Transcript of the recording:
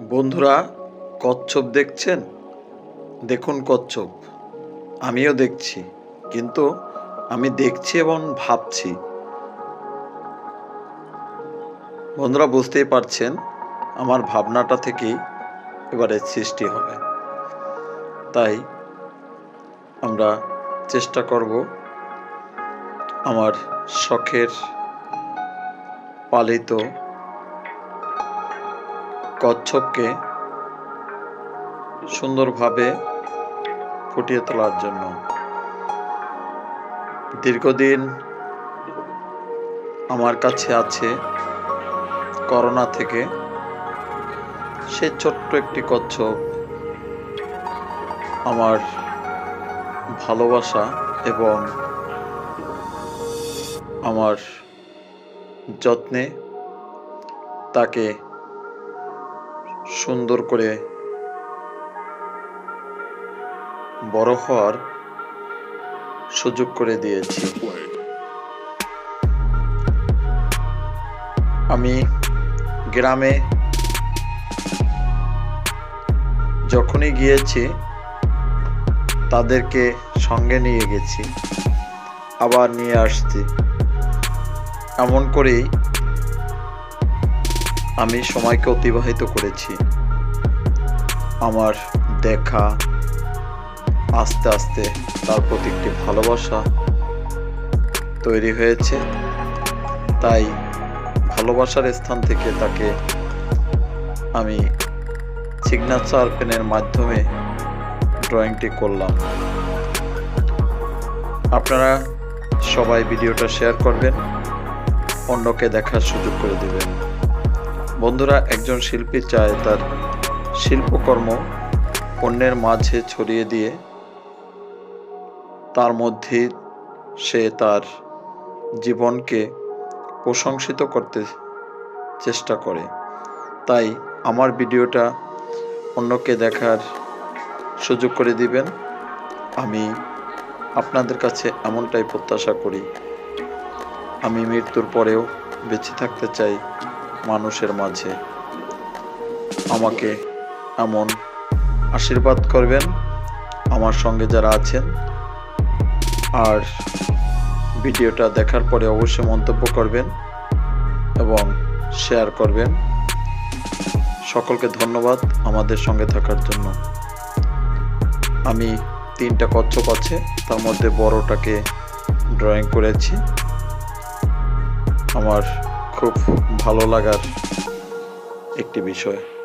বন্ধুরা, কচ্ছপ দেখছেন? দেখুন কচ্ছপ। আমিও দেখছি, কিন্তু আমি দেখছি এবং ভাবছি। বন্ধুরা, বুঝতেই পারছেন, আমার ভাবনাটা থেকেই এবারে সৃষ্টি হবে। তাই আমরা চেষ্টা করব আমার শখের পালিত কচ্ছপকে সুন্দরভাবে ফুটিয়ে তোলার জন্য। দীর্ঘদিন আমার কাছে আছে করোনা থেকে সে ছোট্ট একটি কচ্ছপ আমার ভালোবাসা এবং আমার যত্নে তাকে সুন্দর করে বড় হওয়ার সুযোগ করে দিয়েছি। আমি গ্রামে যখনই গিয়েছি, তাদেরকে সঙ্গে নিয়ে গেছি, আবার নিয়ে আসছি। এমন করেই আমি সময়কে অতিবাহিত করেছি। আমার দেখা আস্তে আস্তে তার প্রতি একটি ভালোবাসা তৈরি হয়েছে। তাই ভালোবাসার স্থান থেকে তাকে আমি সিগনেচার পেনের মাধ্যমে ড্রয়িংটি করলাম। আপনারা সবাই ভিডিওটা শেয়ার করবেন, অন্যকে দেখার সুযোগ করে দেবেন। বন্ধুরা, একজন শিল্পী চায় তার শিল্পকর্ম অন্যের মাঝে ছড়িয়ে দিয়ে, তার মধ্যে সে তার জীবনকে প্রশংসিত করতে চেষ্টা করে। তাই আমার ভিডিওটা অন্যকে দেখার সুযোগ করে দিবেন। আমি আপনাদের কাছে এমনটাই প্রত্যাশা করি। আমি মৃত্যুর পরেও বেঁচে থাকতে চাই। মানুষের মাঝে। আমাকে এমন আশীর্বাদ করবেন, আমার সঙ্গে যারা আছেন। আর ভিডিওটা দেখার পরে অবশ্যই মন্তব্য করবেন এবং শেয়ার করবেন। সকলকে ধন্যবাদ আমাদের সঙ্গে থাকার জন্য। আমি তিনটা কচ্ছপ আছে, তার মধ্যে বড়টাকে ড্রয়িং করেছি। আমার খুব ভালো লাগার একটি বিষয়।